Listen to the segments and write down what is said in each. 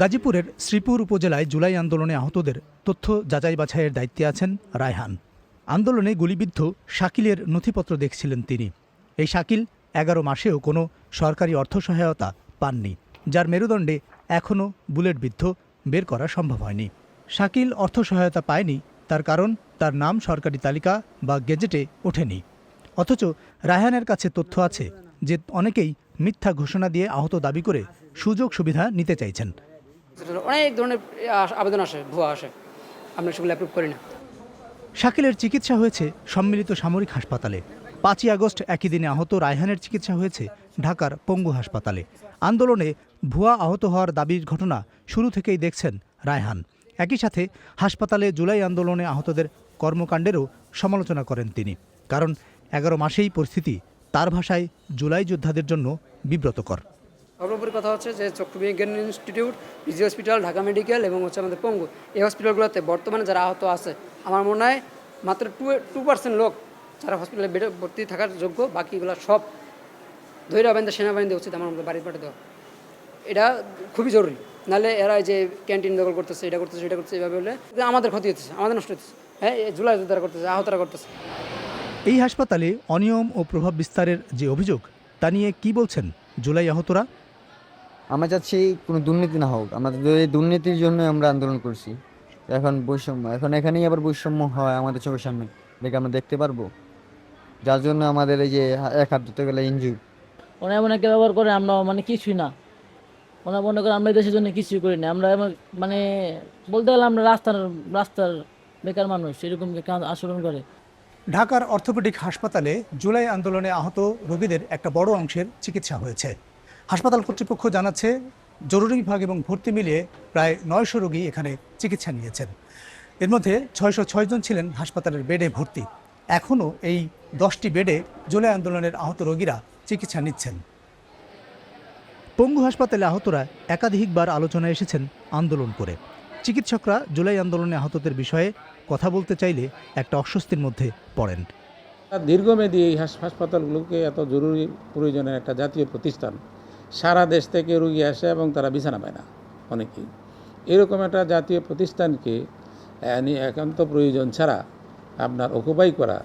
গাজীপুরের শ্রীপুর উপজেলায় জুলাই আন্দোলনে আহতদের তথ্য যাচাই বাছাইয়ের দায়িত্বে আছেন রায়হান। আন্দোলনে গুলিবিদ্ধ শাকিলের নথিপত্র দেখছিলেন তিনি। এই শাকিল এগারো মাসেও কোনো সরকারি অর্থ সহায়তা পাননি, যার মেরুদণ্ডে এখনও বুলেটবিদ্ধ বের করা সম্ভব হয়নি। শাকিল অর্থ সহায়তা পায়নি, তার কারণ তার নাম সরকারি তালিকা বা গেজেটে ওঠেনি। অথচ রায়হানের কাছে তথ্য আছে যে অনেকেই মিথ্যা ঘোষণা দিয়ে আহত দাবি করে সুযোগ সুবিধা নিতে চাইছেন। অনেক ধরনের আবেদন আসে ভুয়া আসে। আমরা সেগুলো অ্যাপ্রুভ করি না। শাকিলের চিকিৎসা হয়েছে সম্মিলিত সামরিক হাসপাতালে। পাঁচই আগস্ট একই দিনে আহত রায়হানের চিকিৎসা হয়েছে ঢাকার পঙ্গু হাসপাতালে। আন্দোলনে ভুয়া আহত হওয়ার দাবির ঘটনা শুরু থেকেই দেখছেন রায়হান। একই সাথে হাসপাতালে জুলাই আন্দোলনে আহতদের কর্মকাণ্ডেরও সমালোচনা করেন তিনি। কারণ এগারো মাসেই পরিস্থিতি তার ভাষায় জুলাই যোদ্ধাদের জন্য বিব্রতকর। সর্বোপরি কথা হচ্ছে যে চক্ষু বিজ্ঞান institute PG hospital Dhaka medical এবং হচ্ছে আমাদের পঙ্গু। এই হসপিটালগুলোতে বর্তমানে যারা আহত আছে, আমার মনে হয় মাত্র টু টু পার্সেন্ট লোক যারা হসপিটালে বেডে ভর্তি থাকার যোগ্য, বাকিগুলো সব ধৈর্য বাহিনী সেনাবাহিনী উচিত আমার মতো বাড়ি পাঠিয়ে দেওয়া। এটা খুবই জরুরি। নাহলে এরা যে ক্যান্টিন দখল করতেছে, এটা করতেছে এটা করতেছে এইভাবে হলে আমাদের ক্ষতি হচ্ছে আমাদের নষ্ট হচ্ছে হ্যাঁ জুলাই যোদ্ধারা করতেছে, আহতরা করতেছে। এই হাসপাতালে অনিয়ম ও প্রভাব বিস্তারের যে অভিযোগ, তা নিয়ে কি বলছেন জুলাই আহতরা? আমরা চাচ্ছি কোনো দুর্নীতি না হোক। আমাদের এই দুর্নীতির জন্য আমরা আন্দোলন করছি এখন বৈষম্য এখন এখানেই আবার বৈষম্য হয় আমাদের চোখের সামনে। দেখে আমরা দেখতে পারব? যার জন্য আমাদের এই যে এক হাত ধরতে গেলে ইনজুর ওরা এমন একটা ব্যবহার করে আমরা মানে কিছুই না। ওরা মনে করে আমরা দেশের জন্য কিছুই করি না। আমরা এমন মানে বলতে গেলে আমরা রাস্তার রাস্তার বেকার মানুষ এরকম আচরণ করে। ঢাকার অর্থোপেডিক হাসপাতালে জুলাই আন্দোলনে আহত রোগীদের একটা বড় অংশের চিকিৎসা হয়েছে। হাসপাতাল কর্তৃপক্ষ জানাচ্ছে জরুরি বিভাগ এবং ভর্তি মিলিয়ে প্রায় নয়শো রোগী এখানে চিকিৎসা নিয়েছেন। এর মধ্যে ছয়শো জন ছিলেন হাসপাতালের বেডে ভর্তি। এখনও এই দশটি বেডে জুলাই আন্দোলনের আহত রোগীরা চিকিৎসা নিচ্ছেন। পঙ্গু হাসপাতালে আহতরা একাধিকবার আলোচনায় এসেছেন আন্দোলন করে। চিকিৎসকরা জুলাই আন্দোলনে আহতদের বিষয়ে কথা বলতে চাইলে একটা অস্বস্তির মধ্যে পড়েন। দীর্ঘমেয়াদী এই হাস- হাসপাতালগুলোকে এত জরুরি প্রয়োজনের একটা জাতীয় প্রতিষ্ঠান সারা দেশ থেকে রুগী আসে এবং তারা বিছানা পায় না অনেকেই। এরকম একটা জাতীয় প্রতিষ্ঠানকে একান্ত প্রয়োজন ছাড়া আপনার অকুপাই করা,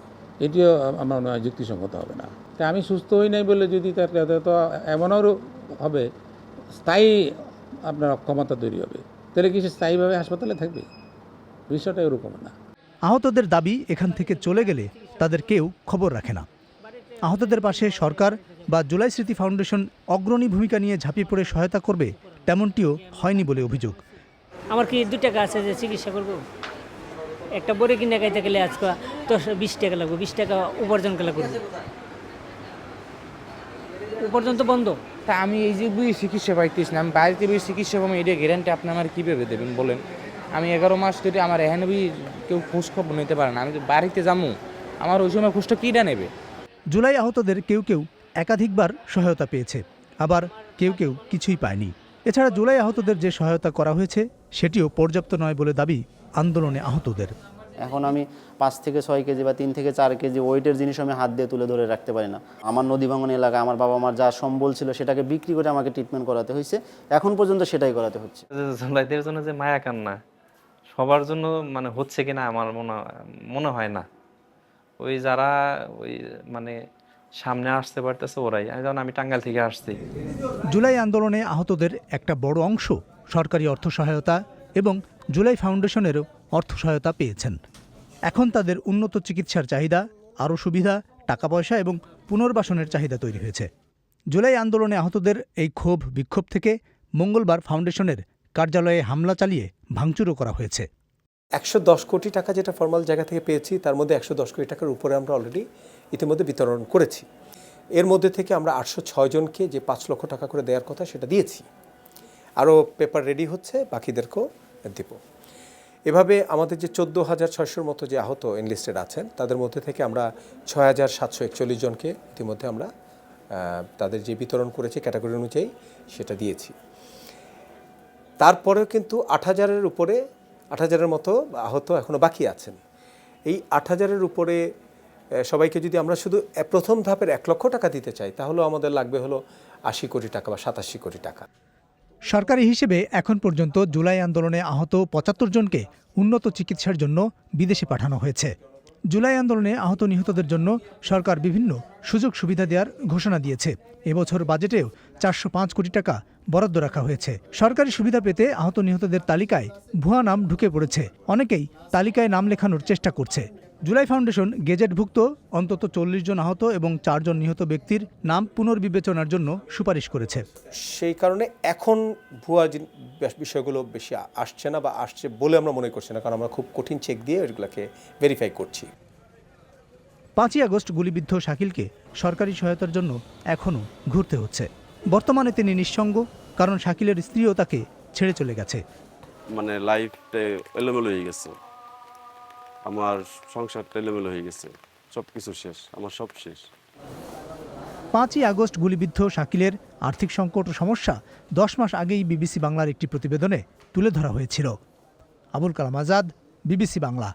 এটিও আমার মনে হয় যুক্তিসঙ্গত হবে না। তা আমি সুস্থ হই নাই বলে যদি তার তো এমনও হবে, স্থায়ী আপনার অক্ষমতা তৈরি হবে, তাহলে কি সে স্থায়ীভাবে হাসপাতালে থাকবে? বিষয়টা এরকম না। আহতদের দাবি এখান থেকে চলে গেলে তাদের কেউ খবর রাখে না। আহতদের পাশে সরকার বা জুলাই স্মৃতি ফাউন্ডেশন অগ্রণী ভূমিকা নিয়ে ঝাঁপিয়ে পড়ে সহায়তা করবে তেমনটিও হয়নি বলে অভিযোগ। আমার কি দু টাকা আছে যে চিকিৎসা করব? একটা বড়ি কিনে খাইতে গেলে আজকে দশ বিশ টাকা লাগবে বিশ টাকা উপার্জন কেলা করব? উপার্জন তো বন্ধ। তা আমি এই যে বুঝি চিকিৎসা পাইতেছি না আমি বাড়িতে বুঝি চিকিৎসা পাবো এটা গ্যারান্টি আপনি আমার কীভাবে দেবেন বলেন? আমি এগারো মাস ধরে আমার এখানে বুঝি কেউ খোঁজ খবর নিতে পারে না আমি তো বাড়িতে যাব আমার ওই সময় খোঁজটা কীটা নেবে? জুলাই আহতদের কেউ কেউ একাধিকবার সহায়তা পেয়েছে আবার কেউ কেউ কিছুই পায়নি। এছাড়া জুলাই আহতদের যে সহায়তা করা হয়েছে সেটিও পর্যাপ্ত নয় বলে দাবি আন্দোলনে আহতদের। এখন আমি পাঁচ থেকে ছয় কেজি বা তিন থেকে চার কেজি ওয়েটের জিনিস আমি হাত দিয়ে তুলে ধরে রাখতে পারি না। আমার নদী ভাঙন এলাকায় আমার বাবা মার যা সম্বল ছিল সেটাকে বিক্রি করে আমাকে ট্রিটমেন্ট করাতে হয়েছে। এখন পর্যন্ত সেটাই করাতে হচ্ছে। জুলাইদের জন্য যে মায়া কান্না সবার জন্য মানে হচ্ছে কিনা আমার মনে মনে হয় না। ওই যারা ওই মানে সামনে আসতে পারতেছে ওরাই। আমি যেমন আমি টাঙ্গাইল থেকে আসছি। জুলাই আন্দোলনে আহতদের একটা বড় অংশ সরকারি অর্থ সহায়তা এবং জুলাই ফাউন্ডেশনেরও অর্থ সহায়তা পেয়েছেন। এখন তাদের উন্নত চিকিৎসার চাহিদা আরও সুবিধা টাকা পয়সা এবং পুনর্বাসনের চাহিদা তৈরি হয়েছে। জুলাই আন্দোলনে আহতদের এই ক্ষোভ বিক্ষোভ থেকে মঙ্গলবার ফাউন্ডেশনের কার্যালয়ে হামলা চালিয়ে ভাঙচুরও করা হয়েছে। একশো দশ কোটি টাকা যেটা ফর্মাল জায়গা থেকে পেয়েছি তার মধ্যে একশো দশ কোটি টাকার উপরে আমরা অলরেডি ইতিমধ্যে বিতরণ করেছি। এর মধ্যে থেকে আমরা আটশো ছয় জনকে যে পাঁচ লক্ষ টাকা করে দেওয়ার কথা সেটা দিয়েছি। আরও পেপার রেডি হচ্ছে, বাকিদেরকেও দেব। এভাবে আমাদের যে চোদ্দ হাজার ছয়শোর মতো যে আহত এনলিস্টেড আছেন, তাদের মধ্যে থেকে আমরা ছয় হাজার সাতশো একচল্লিশ জনকে ইতিমধ্যে আমরা তাদের যে বিতরণ করেছি ক্যাটাগরি অনুযায়ী সেটা দিয়েছি। তারপরেও কিন্তু আট হাজারের উপরে, আট হাজারের মতো আহত এখনও বাকি আছেন। এই আট হাজারের উপরে সবাইকে যদি আমরা শুধু প্রথম ধাপের এক লক্ষ টাকা দিতে চাই, তাহলেও আমাদের লাগবে হলো আশি কোটি টাকা বা সাতাশি কোটি টাকা। সরকারি হিসেবে এখন পর্যন্ত জুলাই আন্দোলনে আহত পঁচাত্তর জনকে উন্নত চিকিৎসার জন্য বিদেশে পাঠানো হয়েছে। জুলাই আন্দোলনে আহত নিহতদের জন্য সরকার বিভিন্ন সুযোগ সুবিধা দেওয়ার ঘোষণা দিয়েছে। এবছর বাজেটেও চারশো পাঁচ কোটি টাকা বরাদ্দ রাখা হয়েছে। সরকারি সুবিধা পেতে আহত নিহতদের তালিকায় ভুয়া নাম ঢুকে পড়েছে। অনেকেই তালিকায় নাম লেখানোর চেষ্টা করছে। জুলাই ফাউন্ডেশন গেজেটভুক্ত অন্তত চল্লিশ জন আহত এবং চারজন নিহত ব্যক্তির নাম পুনর্বিবেচনার জন্য সুপারিশ করেছে। সেই কারণে এখন ভুয়া বিষয়গুলো বেশি আসছে না বা আসছে বলে আমরা মনে করছি না কারণ আমরা খুব কঠিন চেক দিয়ে এগুলোকে ভেরিফাই করছি। পাঁচই আগস্ট গুলিবিদ্ধ শাকিলকে সরকারি সহায়তার জন্য এখনও ঘুরতে হচ্ছে। বর্তমানে তিনি নিঃসঙ্গ কারণ শাকিলের স্ত্রীও তাকে ছেড়ে চলে গেছে। মানে লাইফটা এলোমেলো হয়ে গেছে। আমার সংসার এলোমেলো হয়ে গেছে। সব কিছু শেষ, আমার সব শেষ। পাঁচই আগস্ট গুলিবিদ্ধ শাকিলের আর্থিক সংকট ও সমস্যা দশ মাস আগেই বিবিসি বাংলার একটি প্রতিবেদনে তুলে ধরা হয়েছিল। আবুল কালাম আজাদ, বিবিসি বাংলা।